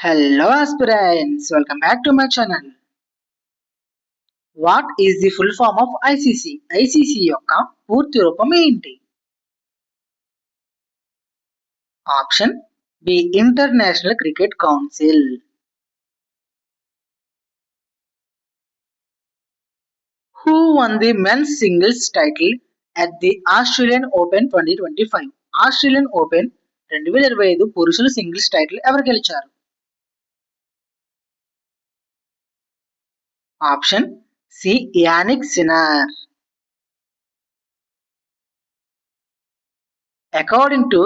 Hello aspirants, welcome back to my channel what is the full form of ICC ICC యొక్క పూర్తి రూపం ఏంటి? Option B International Cricket Council who won the men's singles title at the Australian Open twenty twenty five Australian Open రెండు వేల ఇరవై ఐదు పురుషుల singles title ఎవరు గెలిచారు? Option C Yannick Sinner According to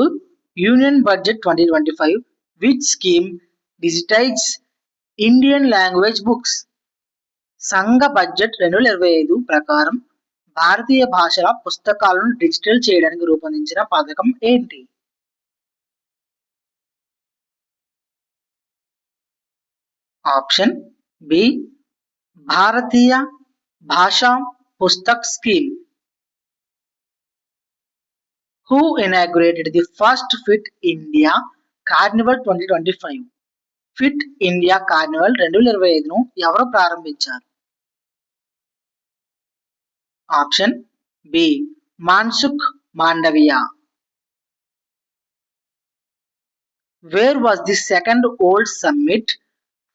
Union Budget 2025, which scheme digitizes Indian language books? సంఘ budget రెండు వేల ఇరవై ఐదు ప్రకారం భారతీయ భాషల పుస్తకాలను డిజిటల్ చేయడానికి రూపొందించిన పథకం ఏంటి option B Bharatiya Bhasha Pustak scheme. Who inaugurated the first Fit India carnival twenty twenty five Fit India carnival రెండు వేల ఇరవై ఐదును ఎవరు ప్రారంభించారు? Option B Mansukh Mandaviya where was the second world summit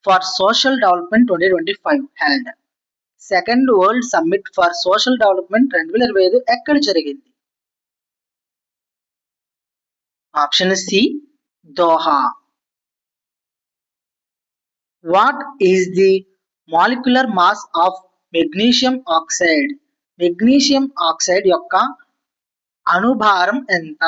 for social development twenty twenty five held second world summit for social development రెండు వేల ఇరవై ఐదు ఎక్కడ జరిగింది? Option C Doha what is the molecular mass of magnesium oxide magnesium oxide యొక్క అణుభారం ఎంత?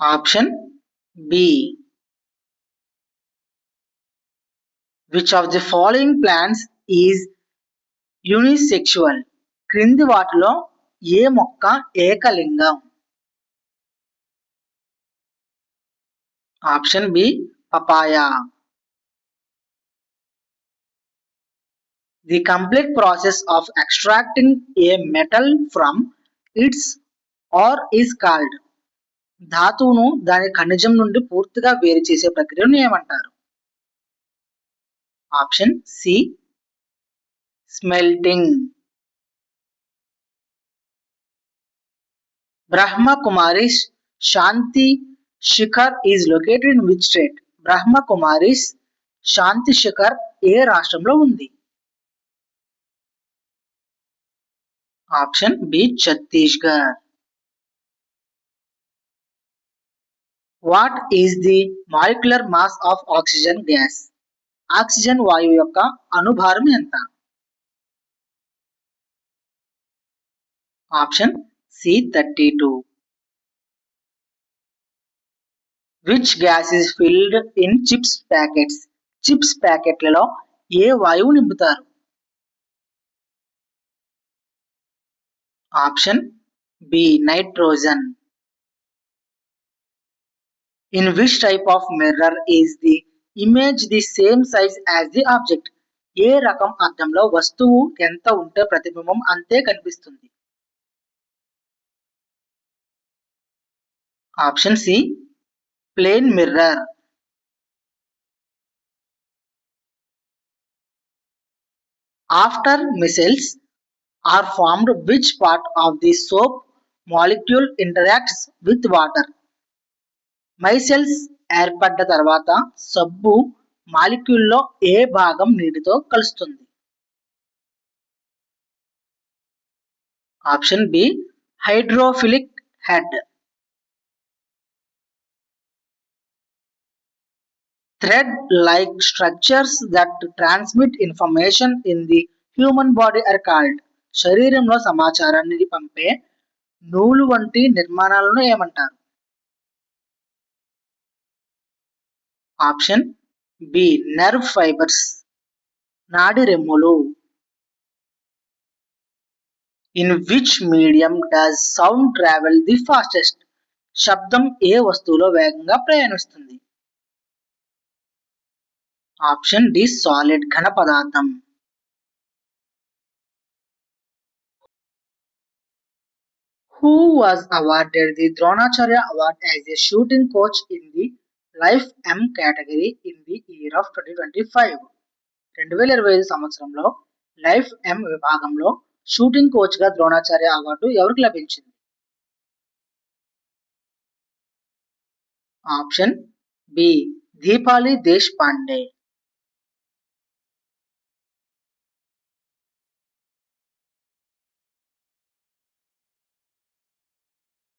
Option B which of the following plants is unisexual క్రింది వాటిలో ఏ మొక్క Ekalingam? Option B papaya the complete process of extracting a metal from its ore is called ధాతువును దాని ఖనిజం నుండి పూర్తిగా వేరు చేసే ప్రక్రియను ఏమంటారు? Option C smelting. Brahma Kumaris Shanti Shikhar is located in which state? Brahma Kumaris Shanti Shikhar ఏ రాష్ట్రంలో ఉంది? Option B Chhattisgarh. What is the molecular mass of oxygen gas oxygen వాయువు యొక్క అణుభారం ఎంత? Option C thirty two which gas is filled in chips packets chips ప్యాకెట్లలో ఏ వాయువు నింపుతారు? Option B nitrogen in which type of mirror is the image the same size as the object ఏ రకం అద్దంలో వస్తువు ఎంత ఉంటే ప్రతిబింబం అంతే కనిపిస్తుంది. Option C plane mirror. After micelles are formed which part of the soap molecule interacts with water? Micelles ఏర్పడ్డ తర్వాత సబ్బు మాలిక్యూల్లో ఏ భాగం నీటితో కలుస్తుంది? Option B hydrophilic head. thread like structures that transmit information in the human body are called శరీరంలో సమాచారాన్ని పంపే నూలు వంటి నిర్మాణాలను ఏమంటారు? ఆప్షన్ బి నర్వ్ ఫైబర్స్ నాడి రెమ్ములు in which medium does sound travel the fastest. శబ్దం ఏ వస్తువులో వేగంగా ప్రయాణిస్తుంది? ఆప్షన్ డి సాలిడ్ ఘన పదార్థం. Who was awarded the Dronacharya award as a shooting coach in the lifetime category in the year of twenty twenty five. రెండు వేల ఇరవై ఐదు సంవత్సరంలో లైఫ్ ఎం విభాగంలో షూటింగ్ కోచ్గా ద్రోణాచార్య అవార్డు ఎవరికి లభించింది? Option B Deepali Deshpande.